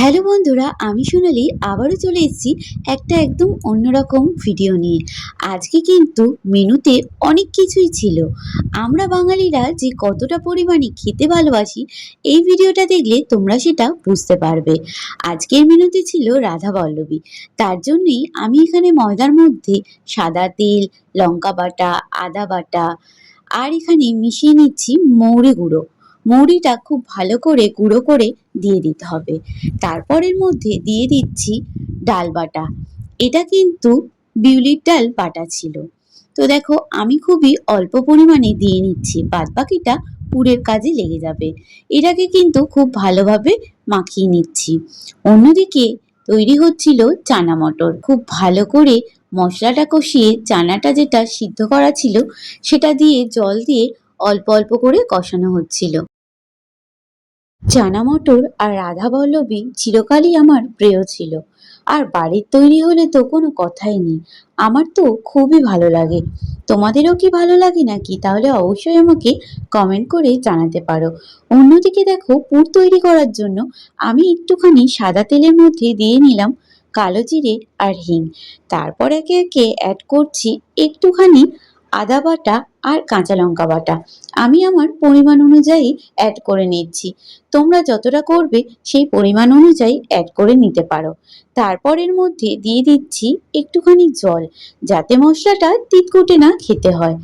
Hello বন্ধুরা, আমি সোনালি আবারও চলে এসেছি একটা একদম অন্যরকম ভিডিও নিয়ে। আজকে কিন্তু মেনুতে অনেক কিছুই ছিল। আমরা বাঙালিরা যে কতটা পরিমাণে খেতে ভালোবাসি, এই ভিডিওটা দেখলে তোমরা সেটা বুঝতে পারবে। আজকের মেনুতে ছিল রাধা বল্লভী। তার জন্যেই আমি এখানে ময়দার মধ্যে সাদা তেল, লঙ্কা বাটা, আদা বাটা, আর এখানে মিশিয়ে নিচ্ছি মৌরি গুঁড়ো। মৌরিটা খুব ভালো করে গুঁড়ো করে দিয়ে দিতে হবে। তারপরের মধ্যে দিয়ে দিচ্ছি ডাল বাটা। এটা কিন্তু বিউলির ডাল বাটা ছিল। তো দেখো, আমি খুবই অল্প পরিমাণে দিয়ে নিচ্ছি বাদ বাকিটা পুরের কাজে লেগে যাবে। এটাকে কিন্তু খুব ভালোভাবে মাখিয়ে নিচ্ছি। অন্যদিকে তৈরি হচ্ছিল চানা মটর। খুব ভালো করে মশলাটা কষিয়ে চানাটা যেটা সিদ্ধ করা ছিল, সেটা দিয়ে জল দিয়ে অল্প অল্প করে কষানো হচ্ছিল। চানা মটর আর রাধা বল্লভী চিরকালই আমার প্রিয় ছিল। আর বাড়ির তৈরি হলে তো কোনো কথাই নেই। আমার তো খুবই ভালো লাগে। তোমাদেরও কি ভালো লাগে নাকি? তাহলে অবশ্যই আমাকে কমেন্ট করে জানাতে পারো। অন্যদিকে দেখো, পুর তৈরি করার জন্য আমি একটুখানি সাদা তেলের মধ্যে দিয়ে নিলাম কালো জিরে আর হিং। তারপর একে একে অ্যাড করছি একটুখানি আদা বাটা আর কাঁচা লঙ্কা বাটা। আমি আমার পরিমাণ অনুযায়ী অ্যাড করে নিচ্ছি। তোমরা যতটা করবে সেই পরিমাণ অনুযায়ী অ্যাড করে নিতে পারো। তারপরের মধ্যে দিয়ে দিচ্ছি একটুখানি জল, যাতে মশলাটা তিতকুটে না খেতে হয়।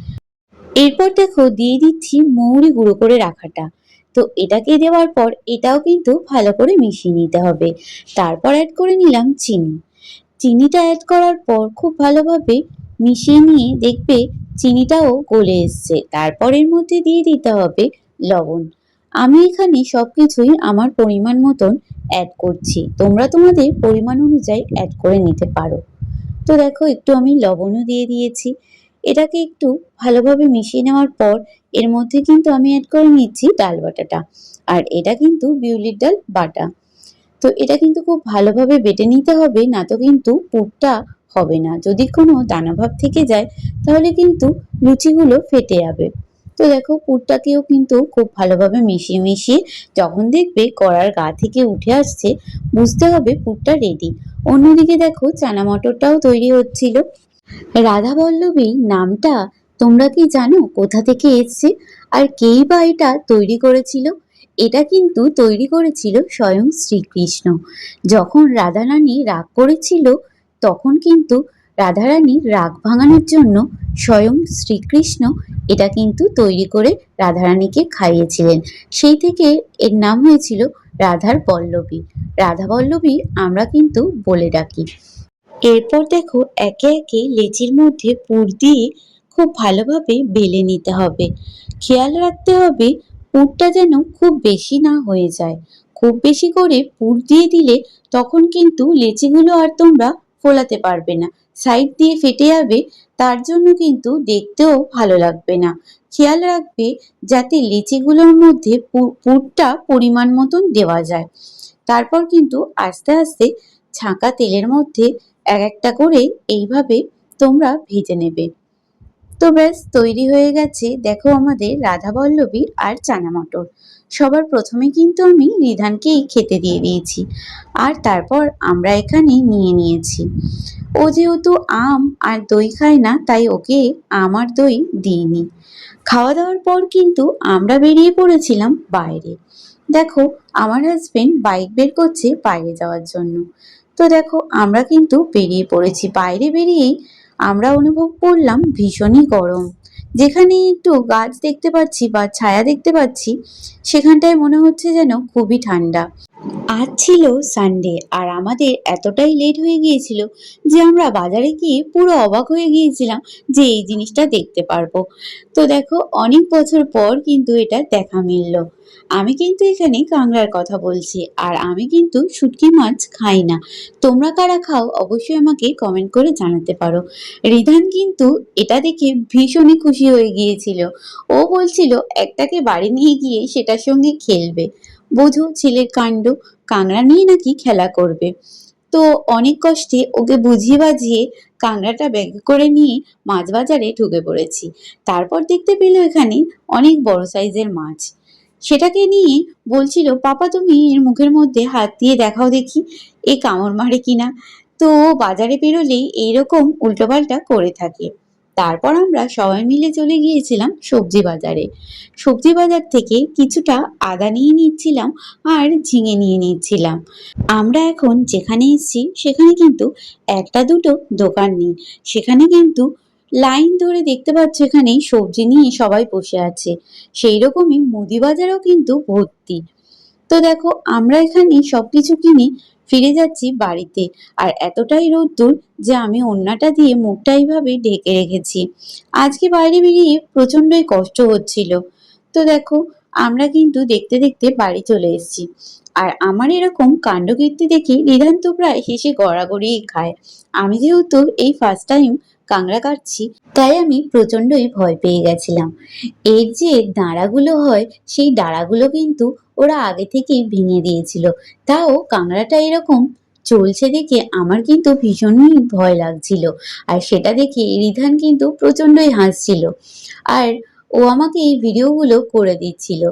এরপর দেখো দিয়ে দিচ্ছি মৌরি গুঁড়ো করে রাখাটা। তো এটাকে দেওয়ার পর এটাও কিন্তু ভালো করে মিশিয়ে নিতে হবে। তারপর অ্যাড করে নিলাম চিনি। চিনিটা অ্যাড করার পর খুব ভালোভাবে মিশিয়ে নিয়ে দেখবে চিনিটাও গলে এসছে। তারপরের মধ্যে দিয়ে দিতে হবে লবণ। আমি এখানে সব কিছুই আমার পরিমাণ মতন অ্যাড করছি। তোমরা তোমাদের পরিমাণ অনুযায়ী অ্যাড করে নিতে পারো। তো দেখো, একটু আমি লবণও দিয়ে দিয়েছি। এটাকে একটু ভালোভাবে মিশিয়ে নেওয়ার পর এর মধ্যে কিন্তু আমি অ্যাড করে নিচ্ছি ডাল বাটাটা। আর এটা কিন্তু বিউলির ডাল বাটা। তো এটা কিন্তু খুব ভালোভাবে বেটে নিতে হবে, না তো কিন্তু পুরটা হবে না। যদি কোনো দানাভাব থেকে যায়, তাহলে কিন্তু লুচিগুলো ফেটে যাবে। তো দেখো, পুরটাকেও কিন্তু খুব ভালোভাবে মিশিয়ে মিশিয়ে যখন দেখবে কড়ার গা থেকে উঠে আসছে, বুঝতে হবে পুরটা রেডি অন্যদিকে দেখো, চানা মটরটাও তৈরি হচ্ছিল। রাধা বল্লভী নামটা তোমরা কি জানো? কোথা থেকে এসছে? আর কেই বা এটা তৈরি করেছিল? এটা কিন্তু তৈরি করেছিল স্বয়ং শ্রীকৃষ্ণ। যখন রাধা রাধারানী রাগ করেছিল তখন কিন্তু রাধারানী রাগ ভাঙানোর জন্য স্বয়ং শ্রীকৃষ্ণ এটা কিন্তু তৈরি করে রাধারানীকে খাইয়েছিলেন। সেই থেকে এর নাম হয়েছিল রাধার পল্লবী। রাধা পল্লবী আমরা কিন্তু বলে ডাকি। এরপর দেখো একে একে লেচির মধ্যে পুর দিয়ে খুব ভালোভাবে বেলে নিতে হবে। খেয়াল রাখতে হবে পুরটা যেন খুব বেশি না হয়ে যায়। খুব বেশি করে পুর দিয়ে দিলে তখন কিন্তু লেচিগুলো আর তোমরা ফোলাতে পারবে না। সাইড দিয়ে ফেটে যাবে, তার জন্য কিন্তু দেখতেও ভালো লাগবে না। খেয়াল রাখবে যাতে লিচিগুলোর মধ্যে পুরটা পরিমাণ মতন দেওয়া যায়। তারপর কিন্তু আস্তে আস্তে ছাঁকা তেলের মধ্যে এক একটা করে এইভাবে তোমরা ভেজে নেবে। তো ব্যাস, তৈরি হয়ে গেছে। দেখো আমাদের রাধা বল্লভী আর চানা মটর সবার প্রথমে কিন্তু আমি রিধানকেই খেতে দিয়ে দিয়েছি। আর তারপর আমরা এখানে নিয়ে নিয়েছি। ও যেহেতু আম আর দই খায় না, তাই ওকে আম আর দই দিইনি। খাওয়া দাওয়ার পর কিন্তু আমরা বেরিয়ে পড়েছিলাম বাইরে। দেখো, আমার হাজবেন্ড বাইক বের করছে বাইরে যাওয়ার জন্য। তো দেখো, আমরা কিন্তু বেরিয়ে পড়েছি। বাইরে বেরিয়েই আমরা অনুভব করলাম ভীষণই গরম। যেখানে একটু গাছ দেখতে পাচ্ছি বা ছায়া দেখতে পাচ্ছি, সেখানটায় মনে হচ্ছে যেন খুবই ঠান্ডা। আজ ছিল সানডে আর আমাদের এতটাই লেট হয়ে গিয়েছিল যে আমরা বাজারে গিয়ে পুরো অবাক হয়ে গিয়েছিলাম যে এই জিনিসটা দেখতে পারব। তো দেখো, অনেক বছর পর কিন্তু এটা দেখা মিলল। আমি কিন্তু এখানে কাংড়ার কথা বলছি আর আমি কিন্তু শুটকি মাছ খাই না। তোমরা কারা খাও অবশ্যই আমাকে কমেন্ট করে জানাতে পারো। রিধান কিন্তু এটা দেখে ভীষণই খুশি হয়ে গিয়েছিল। ও বলছিল, একটাকে বাড়ি নিয়ে গিয়ে সেটার সঙ্গে খেলবে। বোঝো ছেলের কাণ্ড কাংড়া নিয়ে নাকি খেলা করবে। তো অনেক কষ্টে ওকে বুঝিয়ে বাজিয়ে কাংড়াটা ব্যাগ করে নিয়ে মাছ বাজারে ঢুকে পড়েছি। তারপর দেখতে পেল এখানে অনেক বড় সাইজের মাছ। সেটাকে নিয়ে বলছিল, পাপা, তুমি এর মুখের মধ্যে হাত দিয়ে দেখাও দেখি, এ কামড় মারে কিনা? তো বাজারে বেরোলেই এইরকম উল্টোপাল্টা করে থাকে। তারপর আমরা সবাই মিলে চলে গিয়েছিলাম সবজি বাজারে। সবজি বাজার থেকে কিছুটা আদা নিয়ে নিচ্ছিলাম আর ঝিঙে নিয়ে নিচ্ছিলাম। আমরা এখন যেখানে এসেছি সেখানে কিন্তু একটা দুটো দোকান নেই। সেখানে কিন্তু লাইন ধরে দেখতে পাচ্ছ এখানে সবজি নিয়ে সবাই বসে আছে। সেই রকমই মুদি বাজারও কিন্তু ভর্তি। তো দেখো, আমরা এখানে সবকিছু কিনে ফিরে যাচ্ছি বাড়িতে। আর এতটাই রোদ্দুর যে আমি ওড়নাটা দিয়ে মুখটা এইভাবে ঢেকে রেখেছি। আজকে বাইরে বেরিয়ে প্রচন্ডই কষ্ট হচ্ছিল। তো দেখো, আমরা কিন্তু দেখতে দেখতে বাড়ি চলে এসেছি। আর আমার এরকম কাণ্ডকীর্তি দেখে রিধান তো প্রায় হেসে গড়াগড়িই খায়। আমি যেহেতু এই ফার্স্ট টাইম কাংড়া কাটছি, তাই আমি প্রচন্ডই ভয় পেয়ে গেছিলাম। এর যে দাঁড়াগুলো হয়, সেই দাঁড়াগুলো কিন্তু ওরা আগে থেকেই ভেঙে দিয়েছিল। তাও কাংড়াটা এরকম চলছে দেখে আমার কিন্তু ভীষণই ভয় লাগছিল। আর সেটা দেখে রিধান কিন্তু প্রচন্ডই হাসছিল। আর ও আমাকে এই ভিডিওগুলো করে দিচ্ছিল।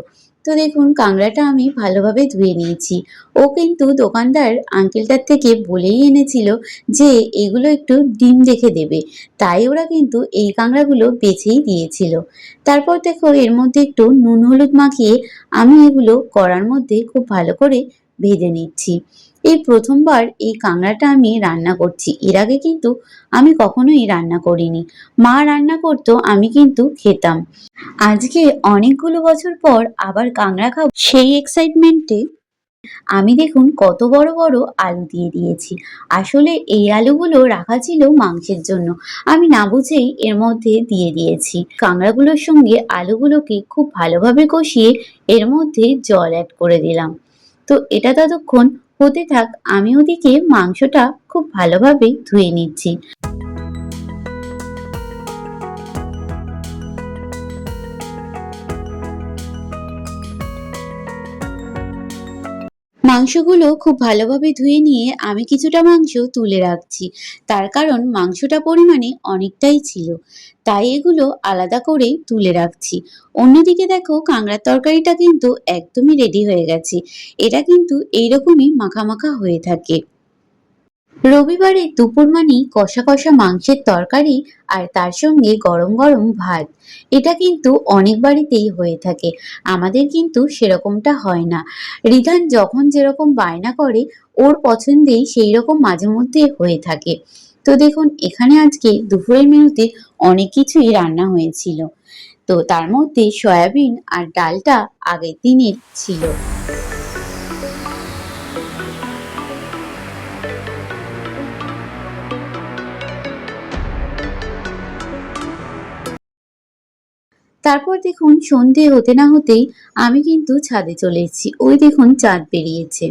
তো দেখুন কাংড়াটা আমি ভালোভাবে ধুয়ে নিয়েছি। ও কিন্তু দোকানদার আঙ্কেলটার থেকে বলেই এনেছিল যে, এগুলো একটু ডিম দেখে দেবে। তাই ওরা কিন্তু এই কাঁকড়াগুলো বেছেই দিয়েছিল। তারপর দেখো, এর মধ্যে একটু নুন হলুদ মাখিয়ে আমি এগুলো কড়ার মধ্যে খুব ভালো করে ভেজে নিচ্ছি। এই প্রথমবার এই কাঁকড়াটা আমি রান্না করছি। এর আগে কিন্তু আমি কখনোই রান্না করিনি। মা রান্না করতো, আমি কিন্তু খেতাম। আজকে অনেকগুলো বছর পর আবার কাঁকড়া খাব। সেই এক্সাইটমেন্টে আমি দেখুন কত বড় বড় আলু দিয়ে দিয়েছি। আসলে এই আলুগুলো রাখা ছিল মাংসের জন্য। আমি না বুঝেই এর মধ্যে দিয়ে দিয়েছি। কাঁকড়াগুলোর সঙ্গে আলুগুলোকে খুব ভালোভাবে কষিয়ে এর মধ্যে জল অ্যাড করে দিলাম। তো এটা ততক্ষণ হতে থাক আমি ওদিকে মাংসটা খুব ভালোভাবে ধুয়ে নিচ্ছি। মাংসগুলো খুব ভালোভাবে ধুয়ে নিয়ে আমি কিছুটা মাংস তুলে রাখছি। তার কারণ মাংসটা পরিমাণে অনেকটাই ছিল। তাই এগুলো আলাদা করে তুলে রাখছি। অন্যদিকে দেখো কাঁকড়ার তরকারিটা কিন্তু একদমই রেডি হয়ে গেছে। এটা কিন্তু এইরকমই মাখা মাখা হয়ে থাকে। রবিবারে দুপুর মানেই কষা কষা মাংসের তরকারি আর তার সঙ্গে গরম গরম ভাত। এটা কিন্তু অনেক বাড়িতেই হয়ে থাকে। আমাদের কিন্তু সেরকমটা হয় না। রিধান যখন যেরকম বায়না করে, ওর পছন্দেই সেই রকম মাঝে মধ্যে হয়ে থাকে। তো দেখুন, এখানে আজকে দুপুরের মেনুতে অনেক কিছুই রান্না হয়েছিল। তো তার মধ্যে সয়াবিন আর ডালটা আগের দিনের ছিল। তারপর দেখুন সন্ধে হতে না হতেই আমি কিন্তু ছাদে চলে এসেছি। ওই দেখুন চাঁদ বেরিয়েছে।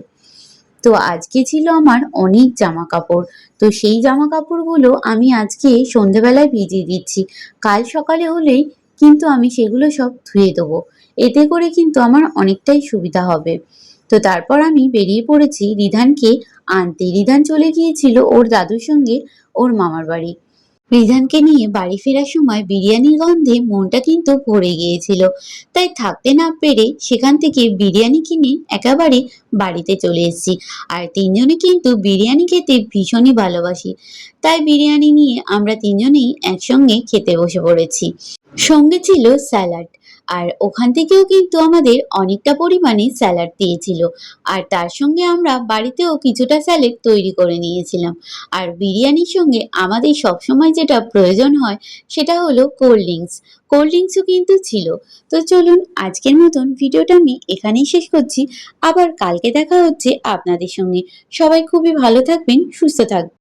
তো আজকে ছিল আমার অনেক জামা কাপড় তো সেই জামা কাপড়গুলো আমি আজকে সন্ধেবেলায় ভিজিয়ে দিচ্ছি। কাল সকালে হলেই কিন্তু আমি সেগুলো সব ধুয়ে দেবো। এতে করে কিন্তু আমার অনেকটাই সুবিধা হবে। তো তারপর আমি বেরিয়ে পড়েছি। রিধানকে আনতে। রিধান চলে গিয়েছিল ওর দাদুর সঙ্গে ওর মামার বাড়ি। রিধানকে নিয়ে বাড়ি ফেরার সময় বিরিয়ানির গন্ধে মনটা কিন্তু ভরে গিয়েছিল। তাই থাকতে না পেরে সেখান থেকে বিরিয়ানি কিনে একেবারে বাড়িতে চলে এসেছি। আর তিনজনে কিন্তু বিরিয়ানি খেতে ভীষণই ভালোবাসি। তাই বিরিয়ানি নিয়ে আমরা তিনজনেই একসঙ্গে খেতে বসে পড়েছি। সঙ্গে ছিল স্যালাড। আর ওখান থেকেও কিন্তু আমাদের অনেকটা পরিমাণে স্যালাড দিয়েছিল। আর তার সঙ্গে আমরা বাড়িতেও কিছুটা স্যালাড তৈরি করে নিয়েছিলাম। আর বিরিয়ানির সঙ্গে আমাদের সবসময় যেটা প্রয়োজন হয় সেটা হলো কোল্ড ড্রিঙ্কস কোল্ড ড্রিঙ্কসও কিন্তু ছিল। তো চলুন আজকের মতন ভিডিওটা আমি এখানেই শেষ করছি। আবার কালকে দেখা হচ্ছে আপনাদের সঙ্গে। সবাই খুবই ভালো থাকবেন, সুস্থ থাকবেন।